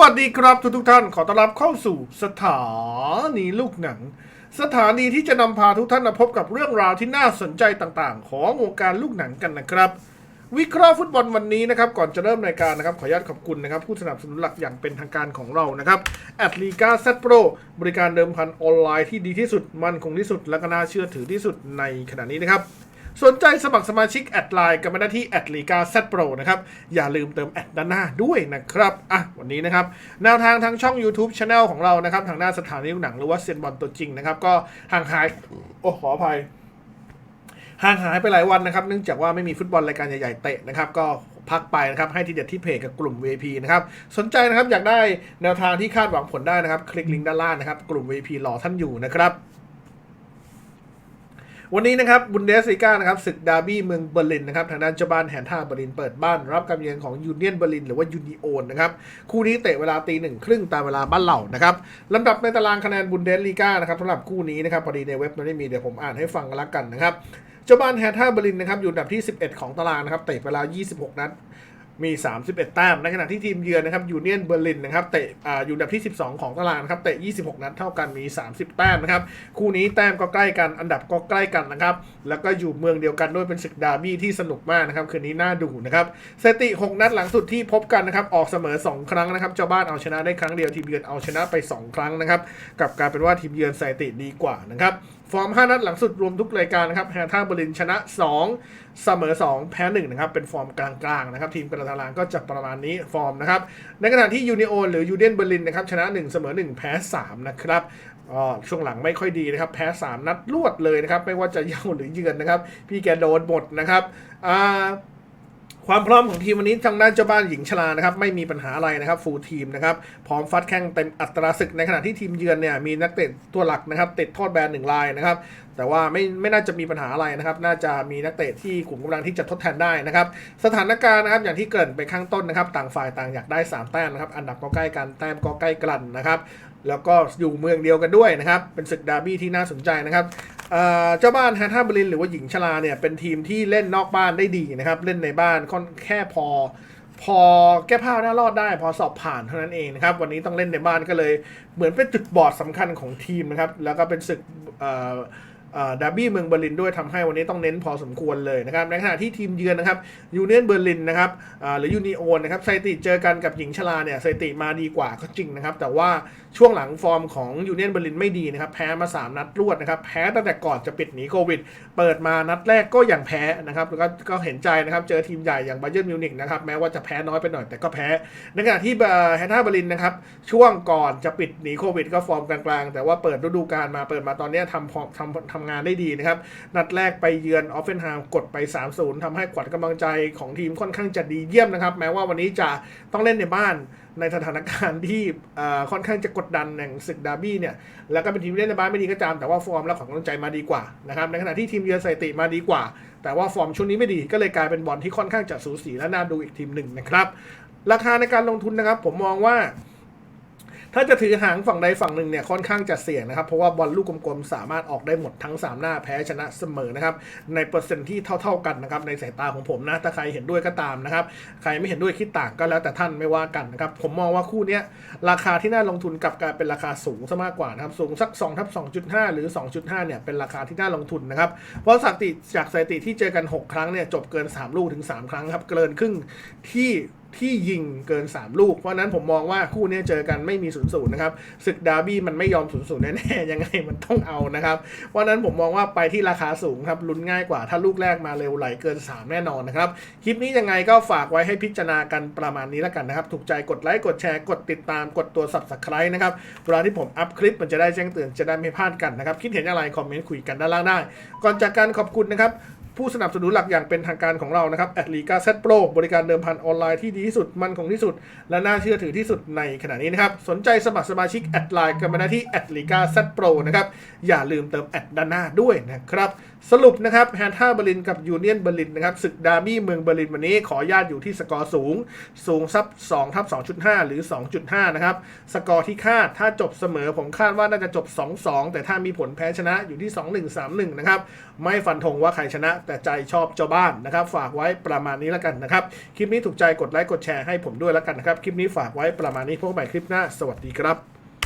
วัสดีครับทุกทุกท่านขอต้อนรับเข้าสู่สถานีลูกหนัง สถานีที่จะนำพาทุกท่านมาพบกับเรื่องราวที่น่าสนใจต่างๆ ของวงการลูกหนังกันนะครับ วิเคราะห์ฟุตบอลวันนี้นะครับ ก่อนจะเริ่มรายการนะครับขออนุญาตขอบคุณนะครับ ผู้สนับสนุนหลักอย่างเป็นทางการของเรานะครับแอดลีกาเซตโปรบริการเดิมพันออนไลน์ที่ดีที่สุดมั่นคงที่สุดและก็น่าเชื่อถือที่สุดในขณะนี้นะครับ สนใจสมัครสมาชิกแอดไลน์กันมาได้ที่แอดลีกาเซตโปรนะครับ อย่าลืมเติมแอดด้านหน้าด้วยนะครับ อะ วันนี้นะครับ แนวทางทางช่อง YouTube Channel ของเรานะครับ ทางหน้าสถานีหนังหรือว่าเซียนบอลตัวจริงนะครับ ก็ห่างหาย โอ้ขออภัย ห่างหายไปหลายวันนะครับ เนื่องจากว่าไม่มีฟุตบอลรายการใหญ่ๆเตะนะครับ ก็พักไปนะครับ ให้ทีเด็ดที่เพจกับกลุ่ม VP นะครับ สนใจนะครับอยากได้แนวทางที่คาดหวังผลได้นะครับ คลิกลิงก์ด้านล่างนะครับ กลุ่ม VP รอท่านอยู่นะครับ วันนี้นะครับบุนเดสลิก้านะครับศึกดาร์บี้เมืองเบอร์ลินนะครับทางด้านเจ้าบ้านแฮนท่าเบอร์ลินเปิดบ้านรับการเยือนของยูเนียนเบอร์ลินหรือว่ายูนิโอนนะครับคู่นี้เตะเวลาตีหนึ่งครึ่งตามเวลาบ้านเหล่านะครับลำดับในตารางคะแนนบุนเดสลิก้านะครับสำหรับคู่นี้นะครับพอดีในเว็บมันไม่มีเดี๋ยวผมอ่านให้ฟังกันละกันนะครับเจ้าบ้านแฮนท่าเบอร์ลินนะครับอยู่อันดับที่ 11 ของตารางนะครับเตะเวลา 26 นัด มี 31 แต้ม ในขณะที่ทีมเยือนนะครับยูเนียนเบอร์ลินนะครับเตะอ่าอยู่อันดับที่ 12 ของตารางนะครับเตะ 26 นัดเท่ากันมี 30 แต้มนะครับคู่นี้แต้มก็ใกล้กันอันดับก็ใกล้กันนะครับแล้วก็อยู่เมืองเดียวกันด้วยเป็นศึกดาร์บี้ที่สนุกมากนะครับคืนนี้น่าดูนะครับสถิติ 6 นัดหลังสุดที่พบกันนะครับออกเสมอ 2 ครั้งนะครับเจ้าบ้านเอาชนะได้ครั้งเดียวทีมเยือนเอาชนะไป 2 ครั้งนะครับกลับกลายเป็นว่าทีมเยือนสติดีกว่านะครับฟอร์ม 5 นัดหลังสุดรวมทุกรายการนะครับแฮร์ท่าเบอร์ลินชนะ 2 เสมอ 2 แพ้ 1 นะครับ เป็นฟอร์มกลางๆนะครับ ทีมกระตารางก็จะประมาณนี้ฟอร์มนะครับ ในขณะที่ยูนิโอหรือยูเดียนเบอร์ลินนะครับชนะ 1 เสมอ 1 แพ้ 3 นะครับช่วงหลังไม่ค่อยดีนะครับ แพ้ 3 นัดรวดเลยนะครับ ไม่ว่าจะเย้าหรือเยือนนะครับ พี่แกโดนหมดนะครับอ่า ความพร้อมของทีมวันนี้ทางด้านเจ้าบ้านหญิงชลานะครับไม่มีปัญหาอะไรนะครับฟูลทีมนะครับพร้อมฟัดแข่งเต็มอัตราศึกในขณะที่ทีมเยือนเนี่ยมีนักเตะตัวหลักนะครับติดโทษแบนหนึ่งรายนะครับแต่ว่าไม่ไม่น่าจะมีปัญหาอะไรนะครับ น่าจะมีนักเตะที่กลุ่มกำลังที่จะทดแทนได้นะครับ สถานการณ์นะครับอย่างที่เกริ่นไปข้างต้นนะครับ ต่างฝ่ายต่างอยากได้ 3 แต้มนะครับ อันดับก็ใกล้กันแต้มก็ใกล้กันนะครับ แล้วก็อยู่เมืองเดียวกันด้วยนะครับ เป็นศึกดาร์บี้ที่น่าสนใจนะครับเจ้าบ้านแฮนท่าบรินหรือว่าหญิงชลาเนี่ยเป็นทีมที่เล่นนอกบ้านได้ดีนะครับ เล่นในบ้านค่อนแค่พอ พอแก้ผ้าหน้ารอดได้ พอสอบผ่านเท่านั้นเองนะครับ วันนี้ต้องเล่นในบ้านก็เลย เหมือนเป็นจุดบอดสำคัญของทีมนะครับ แล้วก็เป็นศึกอ ดาร์บี้เมืองเบอร์ลินด้วยทำให้วันนี้ต้องเน้นพอสมควรเลยนะครับในขณะที่ทีมเยือนนะครับยูเนียนเบอร์ลินนะครับหรือยูนิโอนนะครับสถิติเจอกันกับหญิงชลาเนี่ยสถิติมาดีกว่าก็จริงนะครับ แต่ว่าช่วงหลังฟอร์มของยูเนียนเบอร์ลินไม่ดีนะครับ แพ้มา 3 นัดรวดนะครับ แพ้ตั้งแต่ก่อนจะปิดหนีโควิด เปิดมานัดแรกก็ยังแพ้นะครับแล้วก็ก็เห็นใจนะครับ เจอทีมใหญ่อย่างบาเยิร์นมิวนิกนะครับแม้ว่าจะแพ้น้อยไปหน่อยแต่ก็แพ้ในขณะที่แฮนท่าเบอร์ลินนะครับช่วงก่อนจะปิดหนีโควิด ก็ฟอร์มกลางๆแต่ว่าเปิดฤดูกาลมาเปิดมาตอนนี้ทำทำทำงานได้ดีนะครับ นัดแรกไปเยือนออฟเฟนไฮม์กดไป 3-0ทำให้ขวัญกำลังใจของทีมค่อนข้างจะดีเยี่ยมนะครับ แม้ว่าวันนี้จะต้องเล่นในบ้านในสถานการณ์ที่ค่อนข้างจะกดดันอย่งศึกดาร์บี้เนี่ย แล้วก็เป็นทีมเล่นในบ้านไม่ดีก็ตาม แต่ว่าฟอร์มและขวัญกำลังใจมาดีกว่านะครับ ในขณะที่ทีมเยือนสถิติมาดีกว่า แต่ว่าฟอร์มช่วงนี้ไม่ดีก็เลยกลายเป็นบอลที่ค่อนข้างจะสูสีและน่าดูอีกทีมหนึ่งนะครับ ราคาในการลงทุนนะครับผมมองว่า ถ้าจะถือหางฝั่งใดฝั่งหนึ่งเนี่ยค่อนข้างจะเสี่ยงนะครับ เพราะว่าบอลลูกกลมๆ สามารถออกได้หมดทั้ง 3 หน้าแพ้ชนะเสมอนะครับ ในเปอร์เซ็นต์ที่เท่า ๆกันนะครับในสายตาของผมนะถ้าใครเห็นด้วยก็ตามนะครับ ใครไม่เห็นด้วยคิดต่างก็แล้วแต่ท่านไม่ว่ากันนะครับ ผมมองว่าคู่นี้ราคาที่น่าลงทุนกลับกลายเป็นราคาสูงซะมากกว่านะครับสูงสัก2ทับ2.5 หรือ 2.5 เนี่ยเป็นราคาที่น่าลงทุนนะครับเพราะสถิติจากสถิติที่เจอกัน 6 ครั้งเนี่ยจบเกิน 3 ลูกถึง 3 ครั้งครับเกินครึ่งที่ ที่ยิงเกิน 3 ลูก เพราะนั้นผมมองว่าคู่นี้เจอกันไม่มี0ูนย์นะครับศึกดาร์บี้มันไม่ยอม0ูนย์แน่ๆยังไงมันต้องเอานะครับ เพราะนั้นผมมองว่าไปที่ราคาสูงครับลุ้นง่ายกว่าถ้าลูกแรกมาเร็วไหลเกิน 3 แน่นอนนะครับ คลิปนี้ยังไงก็ฝากไว้ให้พิจารณากันประมาณนี้แล้วกันนะครับ ถูกใจกดไลค์กดแชร์กดติดตามกดตัว subscribe นะครับเวลาที่ผมอัพคลิปมันจะได้แจ้งเตือนจะได้ไม่พลาดกันนะครับคิดเห็นอย่างไรคอมเมนต์คุยกันด้านล่างได้ ก่อนจากการขอบคุณนะครับ ผู้สนับสนุนหลักอย่างเป็นทางการของเรานะครับแอดลีกาเซตโปรบริการเดิมพันออนไลน์ที่ดีที่สุดมันคงที่สุด และน่าเชื่อถือที่สุดในขณะนี้นะครับ สนใจสมัครสมาชิกแอดไลน์กันมาได้ที่แอดลีกาเซตโปรนะครับ อย่าลืมเติมแอดด้านหน้าด้วยนะครับ สรุปนะครับแฮนท่าเบอร์ลินกับยูเนียนเบอร์ลินนะครับศึกดาร์บี้เมืองเบอร์ลินวันนี้ขอญาตอยู่ที่สกอร์สูง สูงซับ2ทับ2.5 หรือ 2.5 นะครับสกอร์ที่คาดถ้าจบเสมอผมคาดว่าน่าจะจบ 2-2 แต่ถ้ามีผลแพ้ชนะอยู่ที่ 2-1 3-1 นะครับไม่ฟันธงว่าใครชนะแต่ใจชอบเจ้าบ้านนะครับ ฝากไว้ประมาณนี้แล้วกันนะครับ คลิปนี้ถูกใจกดไลค์กดแชร์ให้ผมด้วยแล้วกันนะครับ คลิปนี้ฝากไว้ประมาณนี้พบกันใหม่คลิปหน้า สวัสดีครับ